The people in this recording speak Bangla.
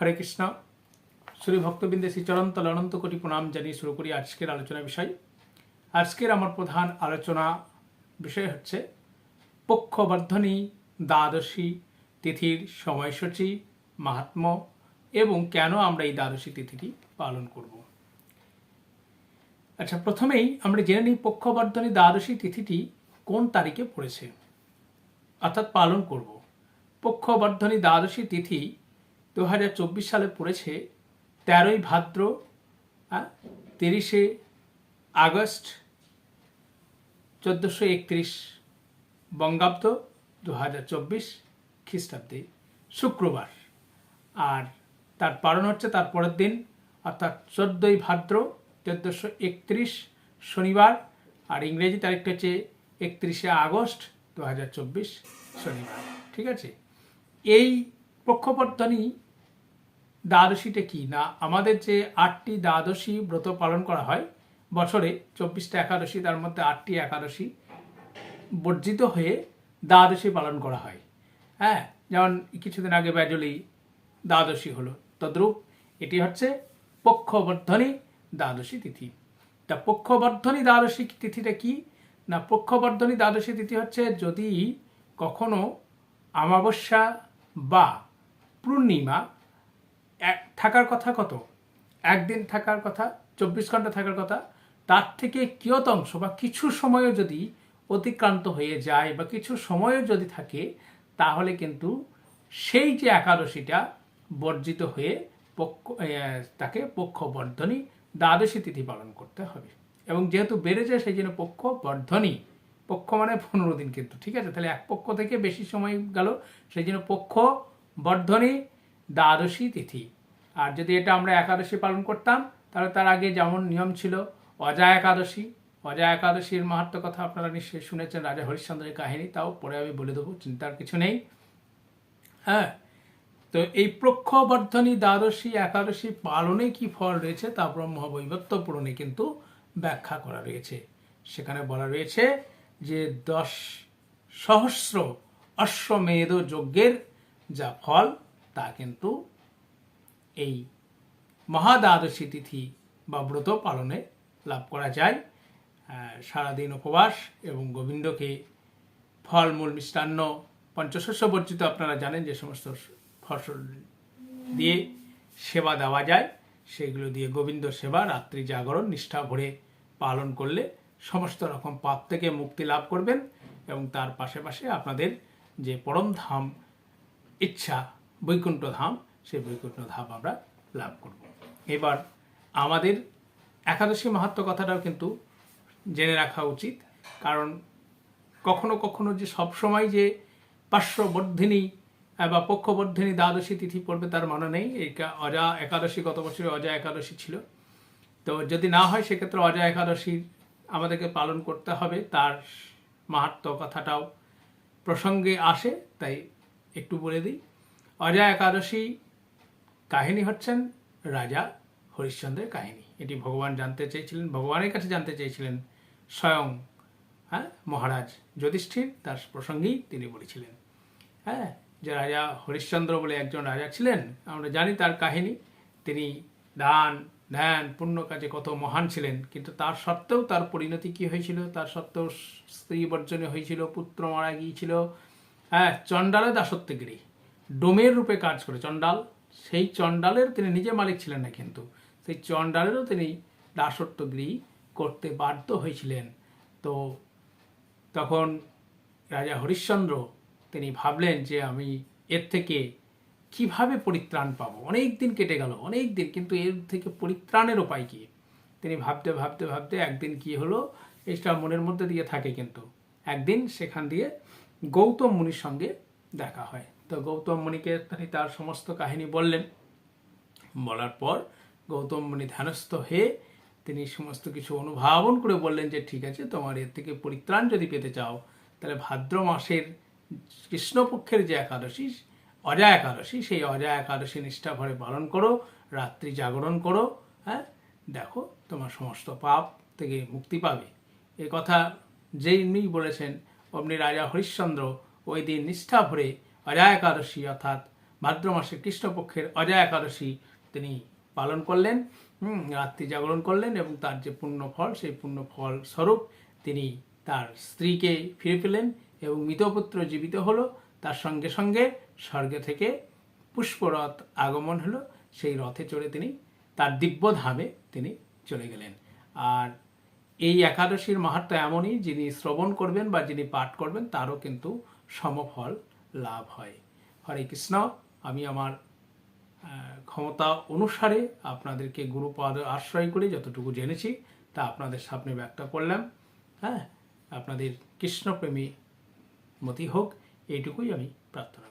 হরে কৃষ্ণ। শ্রী ভক্তবৃন্দে শ্রী চরন্তল অনন্ত কোটি প্রণাম জানিয়ে শুরু করি আজকের আলোচনা বিষয়। আজকের আমার প্রধান আলোচনা বিষয় হচ্ছে পক্ষবর্ধনী দ্বাদশী তিথির সময়সূচি মাহাত্ম এবং কেন আমরা এই দ্বাদশী তিথিটি পালন করব। আচ্ছা প্রথমেই আমরা জেনে নিই পক্ষবর্ধনী দ্বাদশী তিথিটি কোন তারিখে পড়েছে। অর্থাৎ পালন করব। পক্ষবর্ধনী দ্বাদশী তিথি দু হাজার চব্বিশ সালে পড়েছে তেরোই ভাদ্র তিরিশে আগস্ট চোদ্দোশো একত্রিশ বঙ্গাব্দ দু হাজার চব্বিশ খ্রিস্টাব্দে শুক্রবার। আর তার পালন হচ্ছে তার পরের দিন, অর্থাৎ চোদ্দোই ভাদ্র চোদ্দোশো একত্রিশ শনিবার, আর ইংরেজি তারিখটা হচ্ছে একত্রিশে আগস্ট দু হাজার চব্বিশ শনিবার। ঠিক আছে? এই পক্ষবর্ধনী দ্বাদশীটা কি? না, আমাদের যে আটটি দ্বাদশী ব্রত পালন করা হয়, বছরে চব্বিশটা একাদশী, তার মধ্যে আটটি একাদশী বর্জিত হয়ে দ্বাদশী পালন করা হয়। হ্যাঁ যেমন কিছুদিন আগে ব্যাজলি দ্বাদশী হলো। তদ্রূপ এটি হচ্ছে পক্ষবর্ধনী দ্বাদশী তিথি। তা পক্ষবর্ধনী দ্বাদশী তিথিটা কি? না, পক্ষবর্ধনী দ্বাদশী তিথি হচ্ছে যদি কখনো অমাবস্যা বা পূর্ণিমা, এক, থাকার কথা কত? একদিন থাকার কথা, চব্বিশ ঘণ্টা থাকার কথা, তার থেকে কিয়তংশ বা কিছু সময়ও যদি অতিক্রান্ত হয়ে যায় বা কিছু সময়ও যদি থাকে, তাহলে কিন্তু সেই যে একাদশীটা বর্জিত হয়ে পক্ষ তাকে পক্ষ বর্ধনী দ্বাদশী তিথি পালন করতে হবে। এবং যেহেতু বেড়ে যায়, সেই জন্য পক্ষ বর্ধনী পক্ষ মানে পনেরো দিন কিন্তু, ঠিক আছে? তাহলে এক পক্ষ থেকে বেশি সময় গেল, সেই জন্য পক্ষ বর্ধনী দ্বাদশী তিথি। আর যদি এটা আমরা একাদশী পালন করতাম, তাহলে তার আগে যেমন নিয়ম ছিল অজা একাদশী। অজা একাদশীর মাহাত্ম কথা আপনারা নিশ্চয়ই শুনেছেন, রাজা হরিশ্চন্দ্রের কাহিনী, তাও পরে আমি বলে দেবো, চিন্তার কিছু নেই। হ্যাঁ তো এই প্রক্ষবর্ধনী দ্বাদশী একাদশী পালনে কি ফল রয়েছে, তা ব্রহ্ম ব্রহ্মবৈবত্য পূরণে কিন্তু ব্যাখ্যা করা রয়েছে। সেখানে বলা রয়েছে যে দশ সহস্র অশ্বমেধ যজ্ঞের যা ফল, তা কিন্তু এই মহাদ্বাদশী তিথি বা ব্রত পালনে লাভ করা যায়। সারাদিন উপবাস এবং গোবিন্দকে ফলমূল মিষ্টান্ন, পঞ্চশস্য বর্জিত আপনারা জানেন যে সমস্ত ফসল দিয়ে সেবা দেওয়া যায়। সেগুলো দিয়ে গোবিন্দ সেবা, রাত্রি জাগরণ, নিষ্ঠা ভরে পালন করলে সমস্ত রকম পাপ থেকে মুক্তি লাভ করবেন এবং তার পাশে পাশে আপনাদের যে পরম ধাম ইচ্ছা বৈকুণ্ঠ ধাম সেই বৈকুণ্ঠ ধাম আমরা লাভ করব। এবার আমাদের একাদশী মাহাত্ম কথাটাও কিন্তু জেনে রাখা উচিত, কারণ কখনো কখনো যে সবসময় যে পার্শ্ববর্ধিনী বা পক্ষবর্ধিনী দ্বাদশী তিথি পড়বে তার মানে নেই, এই অজা একাদশী গত বছরে অজা একাদশী ছিল। তো যদি না হয়, সেক্ষেত্রে অজা একাদশীর আমাদেরকে পালন করতে হবে, তার মাহাত্ম কথাটাও প্রসঙ্গে আসে, তাই একটু বলে দিই। অজা একাদশী কাহিনী হচ্ছেন রাজা হরিশ্চন্দ্রের কাহিনী। এটি ভগবান জানতে চেয়েছিলেন, ভগবানের কাছে জানতে চেয়েছিলেন স্বয়ং হ্যাঁ মহারাজ যুধিষ্ঠির, তার প্রসঙ্গেই তিনি বলেছিলেন। হ্যাঁ যে রাজা হরিশ্চন্দ্র বলে একজন রাজা ছিলেন, আমরা জানি তার কাহিনী। তিনি দান, ধ্যান, পুণ্য কাজে কত মহান ছিলেন, কিন্তু তার সত্ত্বেও তার পরিণতি কি হয়েছিল? তার সত্ত্বেও স্ত্রী বর্জনে হয়েছিল, পুত্র মারা গিয়েছিল হ্যাঁ চণ্ডালে দাসত্বগিরি। ডোমের রূপে কাজ করে চণ্ডাল। সেই চণ্ডালের তিনি নিজে মালিক ছিলেন না কিন্তু। সেই চণ্ডালেরও তিনি দাসত্বগিরি করতে বাধ্য হয়েছিলেন। তো তখন রাজা হরিশ্চন্দ্র তিনি ভাবলেন যে আমি এর থেকে কীভাবে পরিত্রাণ পাবো? অনেক দিন কেটে গেল, অনেক দিন, কিন্তু এর থেকে পরিত্রাণের উপায় কি? তিনি ভাবতে ভাবতে ভাবতে একদিন কি হলো, এটা মনের মধ্যে দিয়ে থাকে কিন্তু। একদিন সেখান দিয়ে গৌতম মুনির সঙ্গে দেখা হয়। তো গৌতম মুনিকে তিনি তার সমস্ত কাহিনী বললেন। বলার পর গৌতম মুনি ধ্যানস্থ হয়ে তিনি সমস্ত কিছু অনুধাবন করে বললেন যে, ঠিক আছে, তোমার এর থেকে পরিত্রাণ যদি পেতে চাও, তাহলে ভাদ্র মাসের কৃষ্ণপক্ষের যে একাদশী, অজা একাদশী, সেই অজা একাদশী নিষ্ঠা ভরে পালন করো, রাত্রি জাগরণ করো হ্যাঁ? দেখো, তোমার সমস্ত পাপ থেকে মুক্তি পাবে। এ কথা যেই বলেছেন অমনি রাজা হরিশ্চন্দ্র ওই দিন নিষ্ঠা ভরে অজা একাদশী অর্থাৎ ভাদ্র মাসে কৃষ্ণপক্ষের অজয় একাদশী তিনি পালন করলেন রাত্রি জাগরণ করলেন এবং তার যে পুণ্য ফল সেই পুণ্য ফল স্বরূপ তিনি তার স্ত্রীকে ফিরে পেলেন এবং মৃতপুত্র জীবিত হলো। তার সঙ্গে সঙ্গে স্বর্গ থেকে পুষ্পরথ আগমন হলো। সেই রথে চড়ে তিনি তার দিব্য ধামে তিনি চলে গেলেন। আর এই একাদশীর মাহাত্ম এমনই, যিনি শ্রবণ করবেন বা যিনি পাঠ করবেন, তারও কিন্তু সমফল লাভ হয়। হরে কৃষ্ণ, আমি আমার ক্ষমতা অনুসারে আপনাদেরকে গুরুপদ আশ্রয় করে যতটুকু জেনেছি, তা আপনাদের সামনে ব্যক্ত করলাম। হ্যাঁ আপনাদের কৃষ্ণপ্রেমী মতি হোক, এইটুকুই আমি প্রার্থনা